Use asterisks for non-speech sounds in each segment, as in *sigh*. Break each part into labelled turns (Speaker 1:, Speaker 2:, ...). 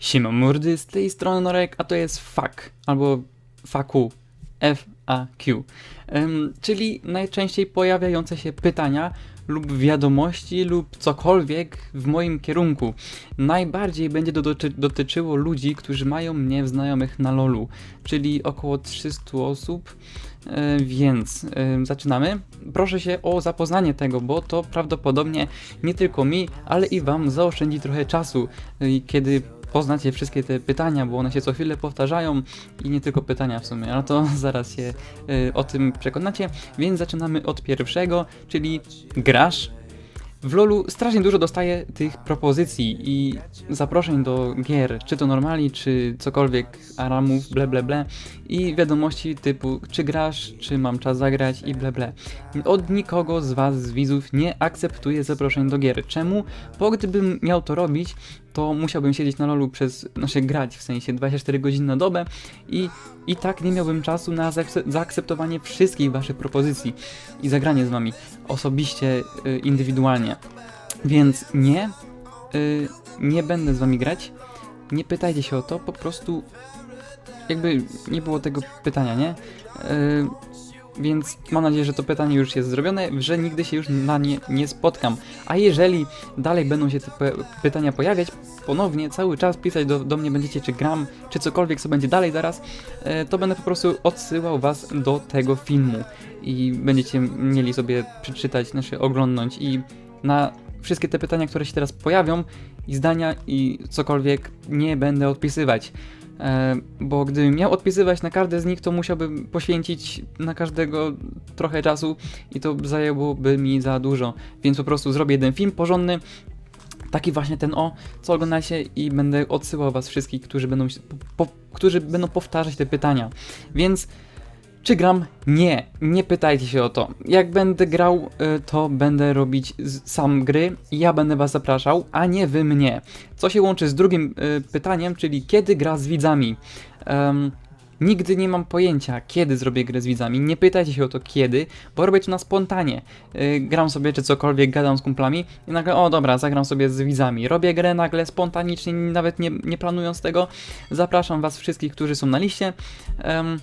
Speaker 1: Siema mordy, z tej strony Norek, a to jest FAQ, albo FAQ, F-A-Q, czyli najczęściej pojawiające się pytania lub wiadomości lub cokolwiek w moim kierunku. Najbardziej będzie to doty- dotyczyło ludzi, którzy mają mnie w znajomych na LoLu, czyli około 300 osób, E, więc e, zaczynamy. Proszę się o zapoznanie tego, bo to prawdopodobnie nie tylko mi, ale i wam zaoszczędzi trochę czasu, e, kiedy poznacie wszystkie te pytania, bo one się co chwilę powtarzają i nie tylko pytania w sumie, ale to *laughs* zaraz się e, o tym przekonacie. Więc zaczynamy od pierwszego, czyli grasz. W LoLu strasznie dużo dostaję tych propozycji i zaproszeń do gier, czy to normali, czy cokolwiek, aramów, ble ble ble i wiadomości typu czy grasz, czy mam czas zagrać i ble ble. Od nikogo z was, z widzów, nie akceptuję zaproszeń do gier. Czemu? Bo gdybym miał to robić, to musiałbym siedzieć na LoLu przez, znaczy grać w sensie 24 godziny na dobę i i tak nie miałbym czasu na zaakce- zaakceptowanie wszystkich waszych propozycji i zagranie z wami osobiście, y, indywidualnie. Więc nie, y, nie będę z wami grać. Nie pytajcie się o to, po prostu jakby nie było tego pytania, nie? Więc mam nadzieję, że to pytanie już jest zrobione, że nigdy się już na nie nie spotkam. A jeżeli dalej będą się te pytania pojawiać, ponownie cały czas pisać do, do mnie będziecie, czy gram, czy cokolwiek, co będzie dalej zaraz, e, to będę po prostu odsyłał was do tego filmu i będziecie mieli sobie przeczytać, znaczy oglądnąć i na wszystkie te pytania, które się teraz pojawią i zdania i cokolwiek nie będę odpisywać. E, bo gdybym miał odpisywać na każde z nich, to musiałbym poświęcić na każdego trochę czasu i to zajęłoby mi za dużo. Więc po prostu zrobię jeden film porządny, taki właśnie ten o, co oglądacie i będę odsyłał was wszystkich, którzy będą, po, którzy będą powtarzać te pytania. Więc czy gram? Nie, nie pytajcie się o to. Jak będę grał, y, to będę robić sam gry ja będę was zapraszał, a nie wy mnie. Co się łączy z drugim y, pytaniem, czyli kiedy gra z widzami. Em, Nigdy nie mam pojęcia, kiedy zrobię grę z widzami. Nie pytajcie się o to kiedy, bo robię to na spontanie. Yy, gram sobie czy cokolwiek, gadam z kumplami i nagle, o dobra, zagram sobie z widzami. Robię grę nagle spontanicznie, nawet nie, nie planując tego. Zapraszam was wszystkich, którzy są na liście. Em,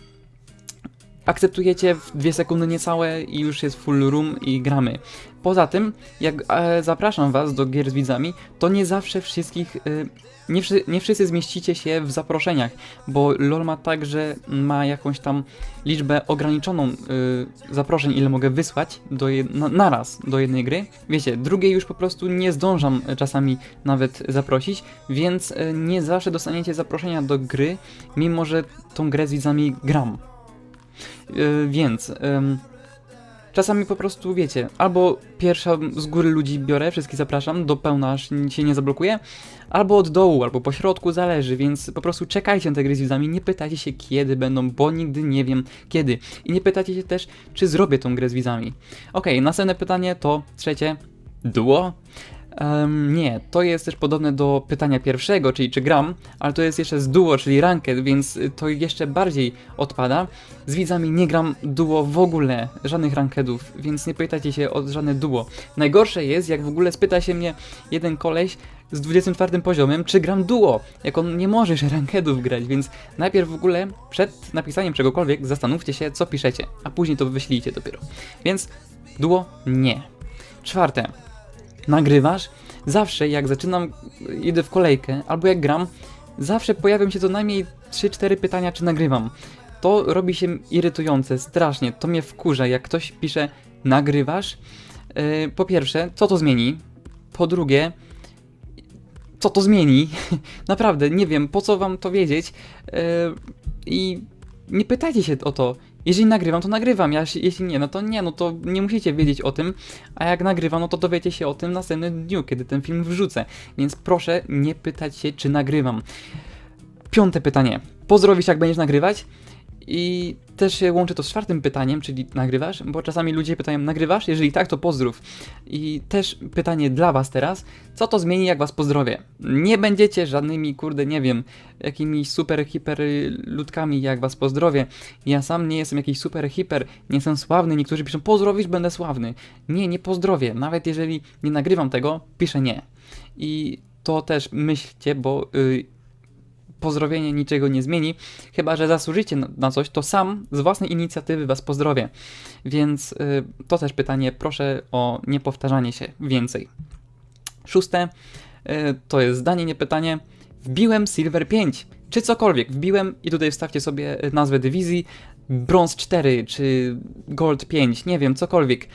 Speaker 1: akceptujecie w dwie sekundy niecałe i już jest full room i gramy. Poza tym, jak e, zapraszam was do gier z widzami, to nie zawsze wszystkich, e, nie, wszy, nie wszyscy zmieścicie się w zaproszeniach, bo LoL ma tak, że ma jakąś tam liczbę ograniczoną e, zaproszeń, ile mogę wysłać do jed, na, naraz do jednej gry. Wiecie, drugiej już po prostu nie zdążam e, czasami nawet zaprosić, więc e, nie zawsze dostaniecie zaproszenia do gry, mimo że tą grę z widzami gram. Yy, więc czasami po prostu wiecie, albo pierwsza z góry ludzi biorę, wszystkich zapraszam, do pełna aż się nie zablokuje, albo od dołu, albo po środku, zależy, więc po prostu czekajcie na te gry z widzami, nie pytajcie się kiedy będą, bo nigdy nie wiem kiedy. I nie pytajcie się też, czy zrobię tą grę z widzami. Okej, następne pytanie to trzecie, duo? Em, nie, to jest też podobne do pytania pierwszego, czyli czy gram, ale to jest jeszcze z duo, czyli ranked, więc to jeszcze bardziej odpada. Z widzami nie gram duo w ogóle, żadnych rankedów, więc nie pytajcie się o żadne duo. Najgorsze jest, jak w ogóle spyta się mnie jeden koleś z 24 poziomem, czy gram duo, jak on nie może jeszcze rankedów grać, więc najpierw w ogóle przed napisaniem czegokolwiek zastanówcie się, co piszecie, a później to wyślijcie dopiero. Więc duo nie. Czwarte, nagrywasz, zawsze jak zaczynam, idę w kolejkę, albo jak gram, zawsze pojawią się co najmniej 3-4 pytania, czy nagrywam. To robi się irytujące, strasznie, to mnie wkurza, jak ktoś pisze nagrywasz. Yy, po pierwsze, co to zmieni? Po drugie, co to zmieni? *laughs* Naprawdę, nie wiem, po co wam to wiedzieć. Yy, I nie pytajcie się o to. Jeżeli nagrywam, to nagrywam. Ja, jeśli nie, no to nie, no to nie musicie wiedzieć o tym. A jak nagrywam, no to dowiecie się o tym w następnym dniu, kiedy ten film wrzucę. Więc proszę nie pytać się, czy nagrywam. Piąte pytanie. Pozdrowisz, jak będziesz nagrywać? I też się łączy to z czwartym pytaniem, czyli nagrywasz, bo czasami ludzie pytają, nagrywasz? Jeżeli tak, to pozdrów. I też pytanie dla was teraz, co to zmieni, jak was pozdrowię? Nie będziecie żadnymi, kurde, nie wiem, jakimiś super, hiper ludkami, jak was pozdrowię. Ja sam nie jestem jakiś super, hiper, nie jestem sławny. Niektórzy piszą, pozdrowisz, będę sławny. Nie, nie pozdrowię. Nawet jeżeli nie nagrywam tego, piszę nie. I to też myślcie, bo y, pozdrowienie niczego nie zmieni, chyba że zasłużycie na, coś, to sam z własnej inicjatywy was pozdrowię. Więc y, to też pytanie, proszę o niepowtarzanie się więcej. Szóste, y, to jest zdanie, nie pytanie. Wbiłem Silver 5, czy cokolwiek. Wbiłem i tutaj wstawcie sobie y, nazwę dywizji, Brąz 4 czy Gold 5, nie wiem, cokolwiek.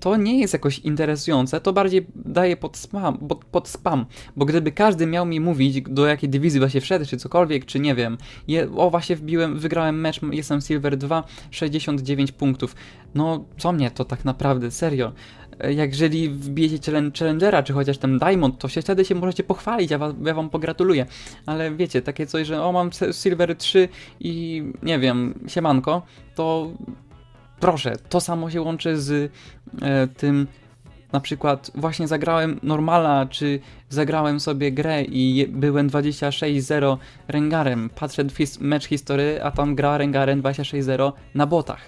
Speaker 1: To nie jest jakoś interesujące, to bardziej daje pod spam, pod, pod spam, bo gdyby każdy miał mi mówić, do jakiej dywizji właśnie wszedł, czy cokolwiek, czy nie wiem, je, o właśnie wbiłem, wygrałem mecz, jestem Silver 2, 69 punktów. No, co mnie to tak naprawdę, serio. E, Jak jeżeli wbijecie challenge- Challengera, czy chociaż ten Diamond, to się wtedy się możecie pochwalić, ja, wa- ja wam pogratuluję. Ale wiecie, takie coś, że o mam Silver 3 i nie wiem, siemanko, to proszę, to samo się łączy z e, tym na przykład właśnie zagrałem normala, czy zagrałem sobie grę i byłem 26-0 Rengarem, patrzę his- mecz historii, a tam gra Rengarem 26-0 na botach.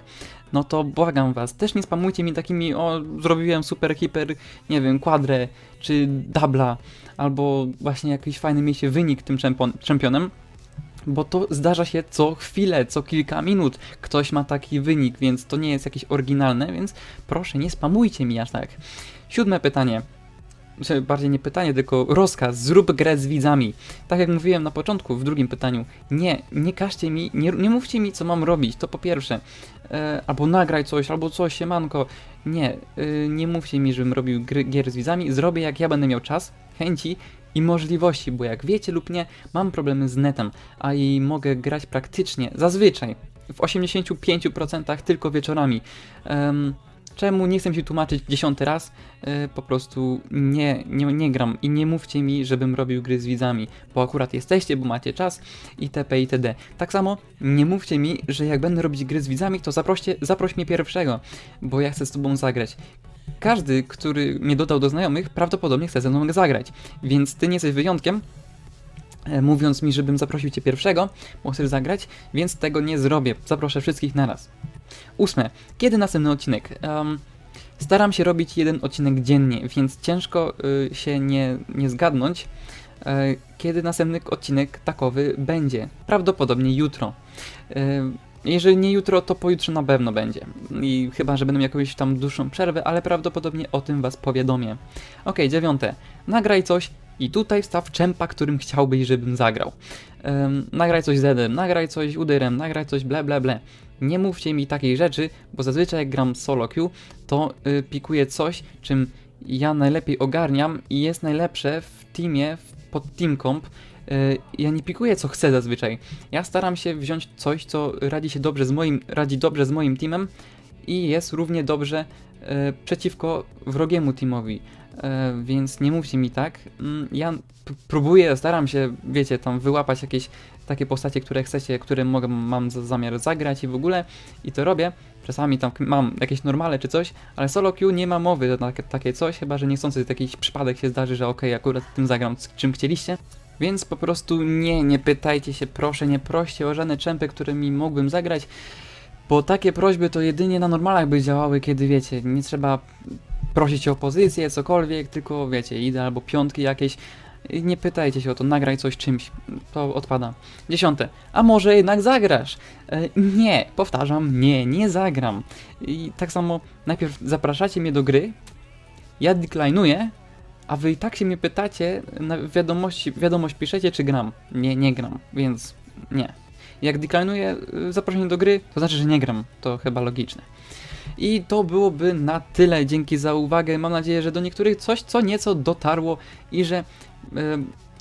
Speaker 1: No to błagam was, też nie spamujcie mi takimi, o zrobiłem super, hiper, nie wiem, kwadrę, czy dubla, albo właśnie jakiś fajny mieliście wynik tym czempionem, bo to zdarza się co chwilę, co kilka minut ktoś ma taki wynik, więc to nie jest jakieś oryginalne, więc proszę nie spamujcie mi aż tak. Siódme pytanie. Czy Bardziej nie pytanie, tylko rozkaz. Zrób grę z widzami. Tak jak mówiłem na początku, w drugim pytaniu. Nie, nie każcie mi, nie, nie mówcie mi, co mam robić. To po pierwsze. E, albo nagraj coś, albo coś, siemanko. Nie, y, nie mówcie mi, żebym robił gry, gier z widzami. Zrobię jak ja będę miał czas, chęci i możliwości, bo jak wiecie lub nie, mam problemy z netem, a i mogę grać praktycznie, zazwyczaj, w 85% tylko wieczorami. Em, czemu nie chcę się tłumaczyć dziesiąty raz? E, po prostu nie, nie, nie gram i nie mówcie mi, żebym robił gry z widzami, bo akurat jesteście, bo macie czas itp. itd. Tak samo nie mówcie mi, że jak będę robić gry z widzami, to zaproście, zaproś mnie pierwszego, bo ja chcę z tobą zagrać. Każdy, który mnie dodał do znajomych, prawdopodobnie chce ze mną zagrać, więc ty nie jesteś wyjątkiem, e, mówiąc mi, żebym zaprosił cię pierwszego, bo chcesz zagrać, więc tego nie zrobię. Zaproszę wszystkich naraz. Ósme. Kiedy następny odcinek? Em, staram się robić jeden odcinek dziennie, więc ciężko y, się nie, nie zgadnąć, e, kiedy następny odcinek takowy będzie. Prawdopodobnie jutro. E, jeżeli nie jutro, to pojutrze na pewno będzie. I chyba, że będę miał jakąś tam dłuższą przerwę, ale prawdopodobnie o tym was powiadomię. Ok, dziewiąte. Nagraj coś i tutaj wstaw czempa, którym chciałbyś, żebym zagrał. Em, nagraj coś z Edem, nagraj coś Udyrem, nagraj coś ble ble ble. Nie mówcie mi takiej rzeczy, bo zazwyczaj jak gram solo queue, to y, pikuję coś, czym ja najlepiej ogarniam i jest najlepsze w teamie, pod team comp. Y, ja nie pikuję co chcę zazwyczaj. Ja staram się wziąć coś, co radzi się dobrze z moim, radzi dobrze z moim teamem i jest równie dobrze e, przeciwko wrogiemu teamowi. E, więc nie mówcie mi tak. Mm, Ja próbuję, staram się, wiecie, tam wyłapać jakieś takie postacie, które chcecie, które mogę, mam za zamiar zagrać i w ogóle i to robię. Czasami tam mam jakieś normale czy coś, ale solo queue nie ma mowy na takie, coś, chyba że niechcący jakiś przypadek się zdarzy, że okej, akurat tym zagram, czym chcieliście. Więc po prostu nie, nie pytajcie się, proszę, nie proście o żadne czempy, którymi mógłbym zagrać, bo takie prośby to jedynie na normalach by działały, kiedy wiecie, nie trzeba prosić o pozycję, cokolwiek, tylko wiecie, idę albo piątki jakieś. Nie pytajcie się o to, nagraj coś czymś, to odpada. Dziesiąte, a może jednak zagrasz? E, nie, powtarzam, nie, nie zagram. I tak samo najpierw zapraszacie mnie do gry, ja deklinuję, a wy i tak się mnie pytacie, na wiadomości, wiadomość piszecie, czy gram. Nie, nie gram, więc nie. Jak deklinuję y, zaproszenie do gry, to znaczy, że nie gram. To chyba logiczne. I to byłoby na tyle. Dzięki za uwagę. Mam nadzieję, że do niektórych coś co nieco dotarło i że y,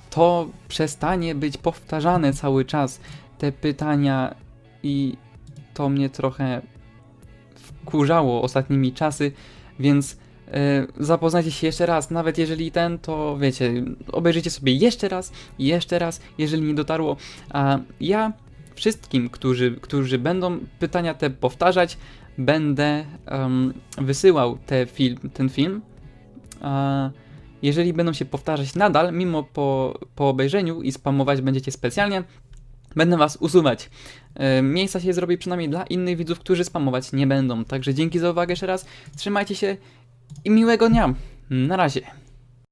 Speaker 1: to przestanie być powtarzane cały czas. Te pytania i to mnie trochę wkurzało ostatnimi czasy, więc zapoznajcie się jeszcze raz, nawet jeżeli ten, to wiecie, obejrzyjcie sobie jeszcze raz, jeszcze raz, jeżeli nie dotarło. A ja wszystkim, którzy, którzy będą pytania te powtarzać, będę em, wysyłał te film, ten film. A jeżeli będą się powtarzać nadal, mimo po, po obejrzeniu i spamować będziecie specjalnie, będę was usuwać. E, Miejsca się zrobi przynajmniej dla innych widzów, którzy spamować nie będą. Także dzięki za uwagę jeszcze raz. Trzymajcie się i miłego dnia. Na razie.